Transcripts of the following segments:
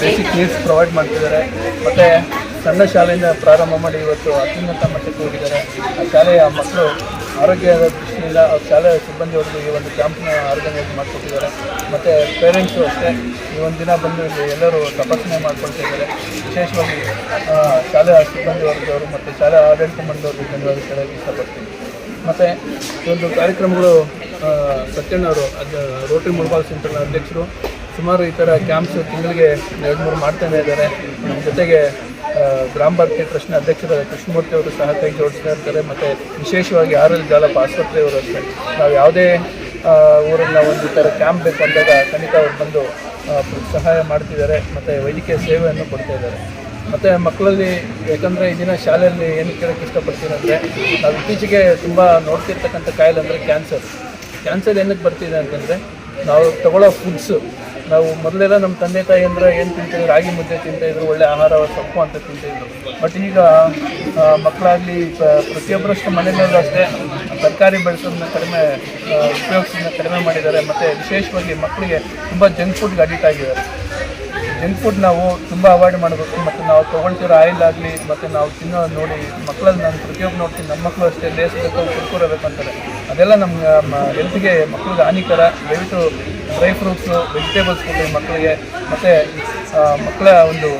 Basic needs provide ಮಾಡ್ತಿದ್ದಾರೆ. ಮತ್ತು ಸಣ್ಣ ಶಾಲೆಯಿಂದ ಪ್ರಾರಂಭ ಮಾಡಿ ಇವತ್ತು ಅತ್ಯುನ್ನತ ಮಟ್ಟಕ್ಕೆ ಹೋಗಿದ್ದಾರೆ. ಆ ಶಾಲೆಯ ಮಕ್ಕಳು ಆರೋಗ್ಯದ ದೃಷ್ಟಿಯಿಂದ ಆ ಶಾಲೆಯ ಸಿಬ್ಬಂದಿಯವರೆಗೂ ಈ ಒಂದು ಕ್ಯಾಂಪ್ನ ಆರ್ಗನೈಸ್ ಮಾಡಿಕೊಟ್ಟಿದ್ದಾರೆ. ಮತ್ತು ಪೇರೆಂಟ್ಸು ಅಷ್ಟೇ ಈ ಒಂದು ದಿನ ಬಂದು ಇಲ್ಲಿ ಎಲ್ಲರೂ ತಪಾಸಣೆ ಮಾಡ್ಕೊಳ್ತಾ ಇದ್ದಾರೆ. ವಿಶೇಷವಾಗಿ ಶಾಲೆಯ ಸಿಬ್ಬಂದಿ ವರ್ಗದವರು ಮತ್ತು ಶಾಲಾ ಆಡಳಿತ ಮಂಡಳಿಯವರು ಧನ್ಯವಾದ ಕೇಳೋಕ್ಕೆ ಇಷ್ಟಪಡ್ತೀನಿ. ಮತ್ತು ಈ ಒಂದು ಕಾರ್ಯಕ್ರಮಗಳು ಸತ್ಯಣ್ಣವರು ಅದು ರೋಟರಿ ಮೊಬೈಲ್ ಸೆಂಟರ್ನ ಅಧ್ಯಕ್ಷರು ಸುಮಾರು ಈ ಥರ ಕ್ಯಾಂಪ್ಸ್ ತಿಂಗಳಿಗೆ ಎರಡು ಮೂರು ಮಾಡ್ತಾನೆ ಇದ್ದಾರೆ. ನಮ್ಮ ಜೊತೆಗೆ ಗ್ರಾಮ ಭಾರತೀಯ ಟ್ರಸ್ಟ್ನ ಅಧ್ಯಕ್ಷರ ಕೃಷ್ಣಮೂರ್ತಿ ಅವರು ಸಹ ಕೈ ಜೋಡಿಸ್ತಾ ಇರ್ತಾರೆ. ಮತ್ತು ವಿಶೇಷವಾಗಿ ಆರೋಗ್ಯ ಜಾಲಪ ಆಸ್ಪತ್ರೆ ಅವರು ಅಷ್ಟೇ. ನಾವು ಯಾವುದೇ ಊರಲ್ಲಿ ಒಂದು ಈ ಥರ ಕ್ಯಾಂಪ್ ಬೇಕು ಅಂದಾಗ ಖಂಡಿತ ಅವ್ರು ಬಂದು ಸಹಾಯ ಮಾಡ್ತಿದ್ದಾರೆ. ಮತ್ತು ವೈದ್ಯಕೀಯ ಸೇವೆಯನ್ನು ಕೊಡ್ತಾ ಇದ್ದಾರೆ. ಮತ್ತು ಮಕ್ಕಳಲ್ಲಿ ಯಾಕಂದರೆ ದಿನ ಶಾಲೆಯಲ್ಲಿ ಏನು ಕೇಳೋಕ್ಕೆ ಇಷ್ಟಪಡ್ತೀನಿ ನಾವು ಇತ್ತೀಚೆಗೆ ತುಂಬ ನೋಡ್ತಿರ್ತಕ್ಕಂಥ ಕಾಯಿಲೆ ಅಂದರೆ ಕ್ಯಾನ್ಸರ್ ಕ್ಯಾನ್ಸರ್ ಏನಕ್ಕೆ ಬರ್ತಿದೆ ಅಂತಂದರೆ, ನಾವು ತಗೊಳ್ಳೋ ಫುಡ್ಸು ನಾವು ಮೊದಲೆಲ್ಲ ನಮ್ಮ ತಂದೆ ತಾಯಿ ಅಂದರೆ ಏನು ತಿಂತಿದ್ರು? ರಾಗಿ ಮುದ್ದೆ ತಿಂತಾಯಿದ್ರು ಒಳ್ಳೆ ಆಹಾರ, ಸೊಪ್ಪು ಅಂತ ತಿಂತಾಯಿದ್ರು ಬಟ್ ಈಗ ಮಕ್ಕಳಾಗಲಿ ಪ್ರತಿಯೊಬ್ಬರಷ್ಟು ಮನೆಯಲ್ಲೂ ಅಷ್ಟೇ ತರಕಾರಿ ಬೆಳೆಸೋದನ್ನ ಕಡಿಮೆ ಉಪಯೋಗಿಸೋದನ್ನ ಕಡಿಮೆ ಮಾಡಿದ್ದಾರೆ. ಮತ್ತು ವಿಶೇಷವಾಗಿ ಮಕ್ಕಳಿಗೆ ತುಂಬ ಜಂಕ್ ಫುಡ್ಗೆ ಅಡಿಕ್ಟ್ ಆಗಿದ್ದಾರೆ. ಜಂಕ್ ಫುಡ್ ನಾವು ತುಂಬ ಅವಾಯ್ಡ್ ಮಾಡಬೇಕು. ಮತ್ತು ನಾವು ತೊಗೊಳ್ತಿರೋ ಆಯಿಲ್ ಆಗಲಿ, ಮತ್ತು ನಾವು ತಿನ್ನೋ ನೋಡಿ ಮಕ್ಕಳಲ್ಲಿ ನಾನು ಪ್ರತಿಯೊಬ್ಬ ನೋಡ್ತೀನಿ ನಮ್ಮ ಮಕ್ಕಳು ಅಷ್ಟೇ ಲೇಸ್ ಬೇಕು ಕುರ್ಕುರೆ ಅಂತಾರೆ ಅದೆಲ್ಲ ನಮ್ಮ ಹೆಲ್ತ್ಗೆ ಮಕ್ಕಳಿಗೆ ಹಾನಿಕರ. ದಯವಿಟ್ಟು ಡ್ರೈ ಫ್ರೂಟ್ಸು ವೆಜಿಟೇಬಲ್ಸ್ ಕೊಡಿ ಮಕ್ಕಳಿಗೆ ಮತ್ತು ಮಕ್ಕಳ ಒಂದು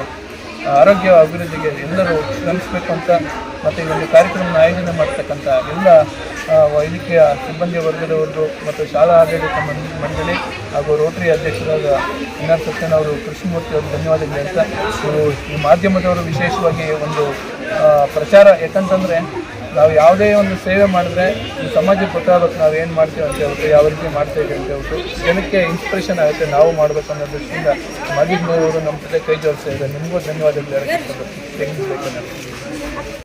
ಆರೋಗ್ಯ ಅಭಿವೃದ್ಧಿಗೆ ಎಲ್ಲರೂ ಶ್ರಮಿಸಬೇಕು ಅಂತ, ಮತ್ತು ಈ ಒಂದು ಕಾರ್ಯಕ್ರಮನ ಆಯೋಜನೆ ಮಾಡ್ತಕ್ಕಂಥ ಎಲ್ಲ ವೈದ್ಯಕೀಯ ಸಿಬ್ಬಂದಿ ವರ್ಗದವರು ಮತ್ತು ಶಾಲಾ ಆಡಳಿತ ಮಂಡಳಿ ಹಾಗೂ ರೋಟರಿ ಅಧ್ಯಕ್ಷರಾದ ಎನ್ ಸತ್ಯನ್ ಅವರು ಕೃಷ್ಣಮೂರ್ತಿ ಅವರು ಧನ್ಯವಾದಗಳು ಅಂತ ಇವರು ಈ ಮಾಧ್ಯಮದವರು ವಿಶೇಷವಾಗಿ ಒಂದು ಪ್ರಚಾರ ಯಾಕಂತಂದರೆ ನಾವು ಯಾವುದೇ ಒಂದು ಸೇವೆ ಮಾಡಿದ್ರೆ ಈ ಸಮಾಜಕ್ಕೆ ಗೊತ್ತಾಗಬೇಕು ನಾವು ಏನು ಮಾಡ್ತೀವಿ ಅಂತ ಹೇಳ್ಬಿಟ್ಟು, ಯಾವ ರೀತಿ ಮಾಡ್ತಾ ಇದ್ದೀವಿ ಅಂತ ಹೇಳ್ಬಿಟ್ಟು ಜನಕ್ಕೆ ಇನ್ಸ್ಪಿರೇಷನ್ ಆಗುತ್ತೆ ನಾವು ಮಾಡಬೇಕು ಅನ್ನೋ ದೃಷ್ಟಿಯಿಂದ ಅವರು ನಮ್ಮ ಜೊತೆ ಕೈ ಜೋಡಿಸ್ತಾ ಇದ್ದಾರೆ ನಿಮಗೂ ಧನ್ಯವಾದಗಳು. ಹೇಳಕ್ಕೆ